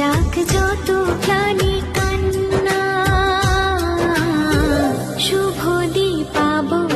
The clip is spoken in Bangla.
যাক যত প্রাণী কান্না শুভ দীপাবলি